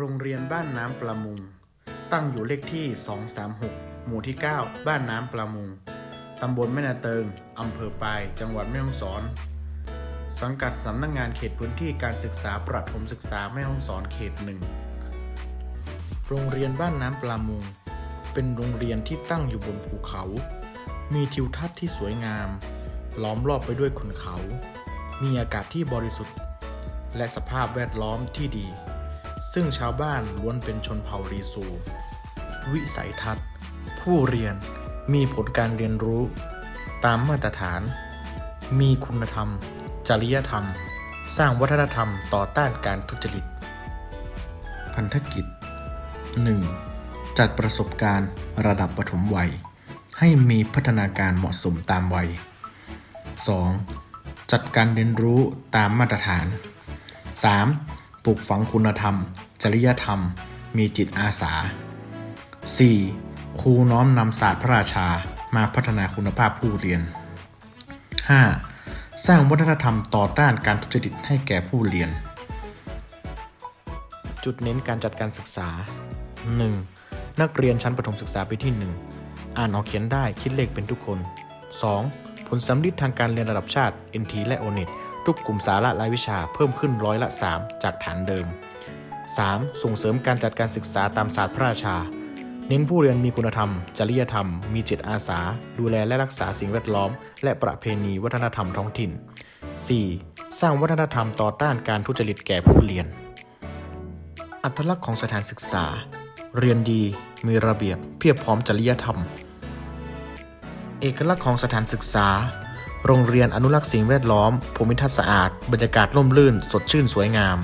โรงเรียนบ้านน้ำประมงตั้งอยู่เลขที่ 236 หมู่ที่ 9 บ้านน้ำประมงตำบลแม่นาเติง อำเภอปาย จังหวัดแม่ฮ่องสอน สังกัดสำนักงงานเขตพื้นที่การศึกษาประถมศึกษาแม่ฮ่องสอนเขตหนึ่ง โรงเรียนบ้านน้ำปลามงเป็นโรงเรียนที่ตั้งอยู่บนภูเขา มีทิวทัศน์ที่สวยงาม ล้อมรอบไปด้วยขุนเขา มีอากาศที่บริสุทธิ์ และสภาพแวดล้อมที่ดี ซึ่งชาวบ้านล้วนเป็นชนเผ่ารีซู วิสัยทัศน์ ผู้เรียนมีผลการเรียนรู้ ตามมาตรฐาน มีคุณธรรม จริยธรรม สร้างวัฒนธรรมต่อต้านการทุจริต พันธกิจ 1. จัดประสบการณ์ระดับปฐมวัย ให้มีพัฒนาการเหมาะสมตามวัย 2. จัดการเรียนรู้ตามมาตรฐาน 3. ปลูกฝังคุณธรรม จริยธรรม มีจิตอาสา 4. ครูน้อมนำศาสตร์พระราชามาพัฒนาคุณภาพผู้เรียน 5. สร้างวัฒนธรรมต่อต้านการทุจริตให้แก่ผู้เรียน จุดเน้นการจัดการศึกษา 1. นักเรียนชั้นประถมศึกษาปีที่ 1 อ่านออกเขียนได้คิดเลขเป็นทุกคน 2. ผลสำลิดทางการเรียนระดับชาติ NT และ ONET ทุกกลุ่มสาระรายวิชาเพิ่มขึ้นร้อยละ 3 จากฐานเดิม 3. ส่งเสริมการจัดการศึกษาตามศาสตร์พระราชา เน้นผู้เรียนมีคุณธรรม จริยธรรม มีจิตอาสา ดูแลและรักษาสิ่งแวดล้อม และประเพณีวัฒนธรรมท้องถิ่น 4. สร้างวัฒนธรรมต่อต้านการทุจริตแก่ผู้เรียน อัตลักษณ์ของสถานศึกษา เรียนดี มีระเบียบ เพียบพร้อมจริยธรรม เอกลักษณ์ของสถานศึกษา โรงเรียนอนุรักษ์สิ่งแวดล้อมภูมิทัศน์สะอาด บรรยากาศร่มรื่น สดชื่นสวยงาม